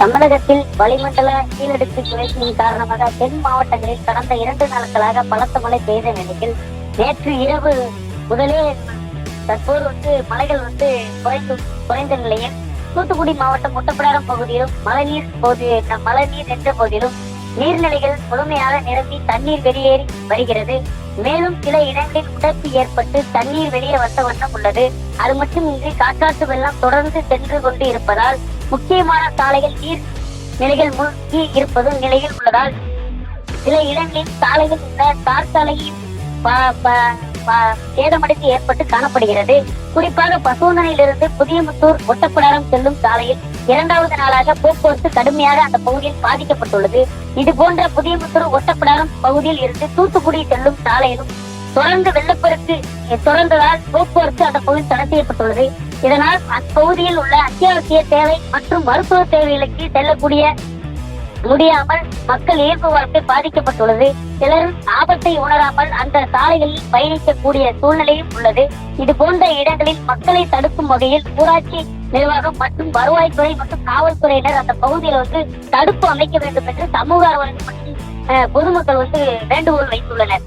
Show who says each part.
Speaker 1: தமிழகத்தில் வளிமண்டல கீழடுக்கு சுழற்சியின் காரணமாக தென் மாவட்டங்களில் கடந்த இரண்டு நாட்களாக பலத்த மழை பெய்த நிலையில் நேற்று இரவு முதலே தற்போது வந்து மலைகள் வந்து குறைந்து குறைந்த நிலையில் தூத்துக்குடி மாவட்டம் முட்டப்பிடாரம் பகுதியிலும் மழைநீர் போது மழைநீர் நின்ற போதிலும் நீர்நிலைகள் முழுமையாக நிரம்பி தண்ணீர் வெளியேறி வருகிறது. மேலும் சில இடங்களில் உடற்பு ஏற்பட்டு தண்ணீர் வெளியே வந்த வண்ணம் உள்ளது. அது மட்டுமின்றி காற்றாற்று வெள்ளம் தொடர்ந்து சென்று கொண்டு இருப்பதால் முக்கியமான சாலைகள் நீர் நிலைகள் மூழ்கி இருப்பதும் நிலையில் உள்ளதால் சில இடங்களில் சாலைகள் உள்ள தார் சாலையில் சேதமடைந்து ஏற்பட்டு காணப்படுகிறது. குறிப்பாக பசுவந்தனையிலிருந்து புதியமுத்தூர் ஒட்டப்பிடாரம் செல்லும் சாலையில் இரண்டாவது நாளாக போக்குவரத்து கடுமையாக அந்த பகுதியில் பாதிக்கப்பட்டுள்ளது. இது போன்ற புதியமுத்தூர் ஒட்டப்பிடாரம் பகுதியில் இருந்து தூத்துக்குடி செல்லும் சாலையிலும் தொடர்ந்து வெள்ளப்பெருக்கு தொடர்ந்ததால் போக்குவரத்து அந்த பகுதியில் தடை செய்யப்பட்டுள்ளது. இதனால் அப்பகுதியில் உள்ள அத்தியாவசிய தேவை மற்றும் மருத்துவ தேவைகளுக்கு செல்லக்கூடிய முடியாமல் மக்கள் இயல்பு வாழ்க்கை பாதிக்கப்பட்டுள்ளது. சிலரும் ஆபத்தை உணராமல் அந்த சாலைகளில் பயணிக்கக்கூடிய சூழ்நிலையும் உள்ளது. இது போன்ற இடங்களில் மக்களை தடுக்கும் வகையில் ஊராட்சி நிர்வாகம் மற்றும் வருவாய்த்துறை மற்றும் காவல்துறையினர் அந்த பகுதியில் வந்து தடுப்பு அமைக்க வேண்டும் என்று சமூக ஆர்வலர்கள் மற்றும் அஹ், பொதுமக்கள் வந்து வேண்டுகோள் வைத்துள்ளனர்.